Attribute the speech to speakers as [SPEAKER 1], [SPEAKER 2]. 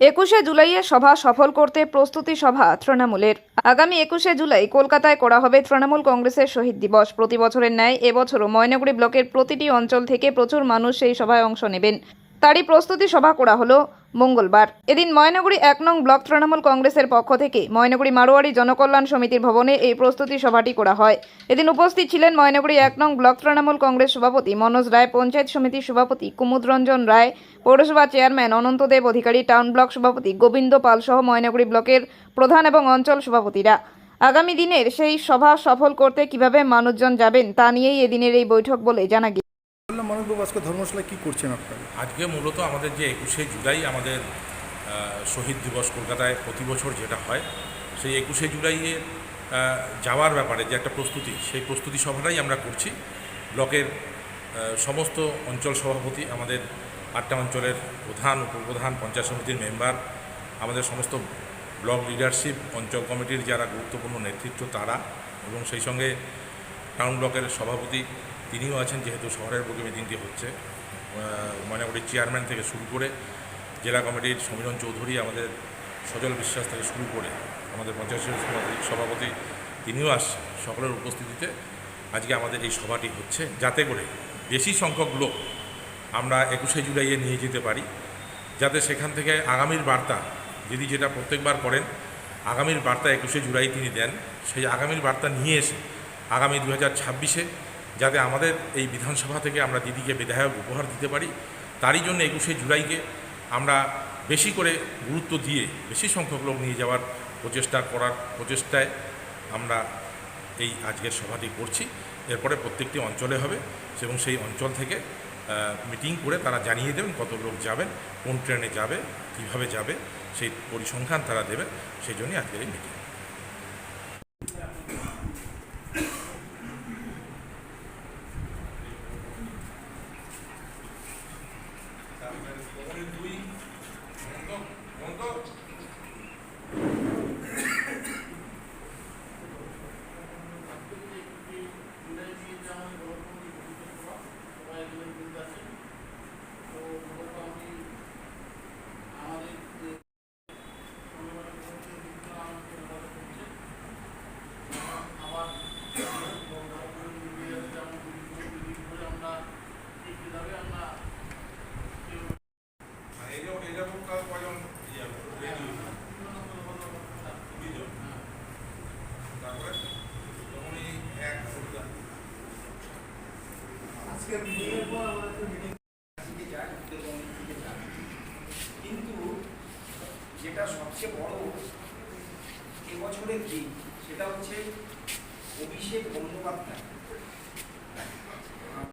[SPEAKER 1] একুশে জুলাইয়ে সভা সফল করতে প্রস্তুতি সভা তৃণমূলের। আগামী একুশে জুলাই কলকাতায় করা হবে তৃণমূল কংগ্রেসের শহীদ দিবস। প্রতি বছরের ন্যায় এবছরও ময়নাগুড়ি ব্লকের প্রতিটি অঞ্চল থেকে প্রচুর মানুষ সেই সভায় অংশ নেবেন। তারই প্রস্তুতি সভা করা হলো মঙ্গলবার। এদিন ময়নাগুড়ি এক নং ব্লক তৃণমূল কংগ্রেসের পক্ষ থেকে ময়নাগুড়ি মারোয়ারি জনকল্যাণ সমিতির ভবনে এই প্রস্তুতি সভাটি করা হয়। এদিন উপস্থিত ছিলেন ময়নাগুড়ি এক নং ব্লক তৃণমূল কংগ্রেস সভাপতি মনোজ রায়, পঞ্চায়েত সমিতির সভাপতি কুমুদ রঞ্জন রায়, পৌরসভা chairman Ananta Deb Adhikari, town block সভাপতি গোবিন্দ পাল সহ ময়নাগুড়ি ব্লকের প্রধান এবং অঞ্চল সভাপতিরা। আগামী দিনের সেই সভা সফল করতে কীভাবে মানুষজন যাবেন তা নিয়েই এদিনের এই বৈঠক বলে জানা গিয়েছে।
[SPEAKER 2] মানববাবু আজকে ধর্মশালায় কী করছেন আপনারা?
[SPEAKER 3] আজকে মূলত আমাদের যে একুশে জুলাই আমাদের শহীদ দিবস কলকাতায় প্রতি বছর যেটা হয়, সেই একুশে জুলাইয়ে যাওয়ার ব্যাপারে যে একটা প্রস্তুতি, সেই প্রস্তুতি সভাটাই আমরা করছি। ব্লকের সমস্ত অঞ্চল সভাপতি, আমাদের আটটা অঞ্চলের প্রধান, উপপ্রধান, পঞ্চায়েত সমিতির মেম্বার, আমাদের সমস্ত ব্লক লিডারশিপ, অঞ্চল কমিটির যারা গুরুত্বপূর্ণ নেতৃত্ব তারা এবং সেই সঙ্গে টাউন ব্লকের সভাপতি তিনিও আছেন, যেহেতু শহরের বুকে মিটিংটি হচ্ছে। ময়নাগুড়ির চেয়ারম্যান থেকে শুরু করে জেলা কমিটির সমীরণ চৌধুরী, আমাদের সজল বিশ্বাস থেকে শুরু করে আমাদের পঞ্চায়েত সভাপতি তিনিও আসছেন সকলের উপস্থিতিতে। আজকে আমাদের এই সভাটি হচ্ছে যাতে করে বেশি সংখ্যক লোক আমরা একুশে জুলাইয়ে নিয়ে যেতে পারি, যাতে সেখান থেকে আগামীর বার্তা, যদি যেটা প্রত্যেকবার করেন, আগামীর বার্তা একুশে জুলাই তিনি দেন, সেই আগামীর বার্তা নিয়ে এসে আগামী দু হাজার ছাব্বিশে যাতে আমাদের এই বিধানসভা থেকে আমরা দিদিকে বিধায়ক উপহার দিতে পারি। তারই জন্য একুশে জুলাইকে আমরা বেশি করে গুরুত্ব দিয়ে বেশি সংখ্যক লোক নিয়ে যাওয়ার প্রচেষ্টা করার প্রচেষ্টায় আমরা এই আজকের সভাটি করছি। এরপরে প্রত্যেকটি অঞ্চলে হবে এবং সেই অঞ্চল থেকে মিটিং করে তারা জানিয়ে দেবেন কত লোক যাবেন, কোন ট্রেনে যাবে, কীভাবে যাবে, সেই পরিসংখ্যান তারা দেবে সেই জন্যই আজকের এই মিটিং।
[SPEAKER 4] কিন্তু যেটা সবচেয়ে বড় এবছরের দিন সেটা হচ্ছে অভিষেক বন্দ্যোপাধ্যায়।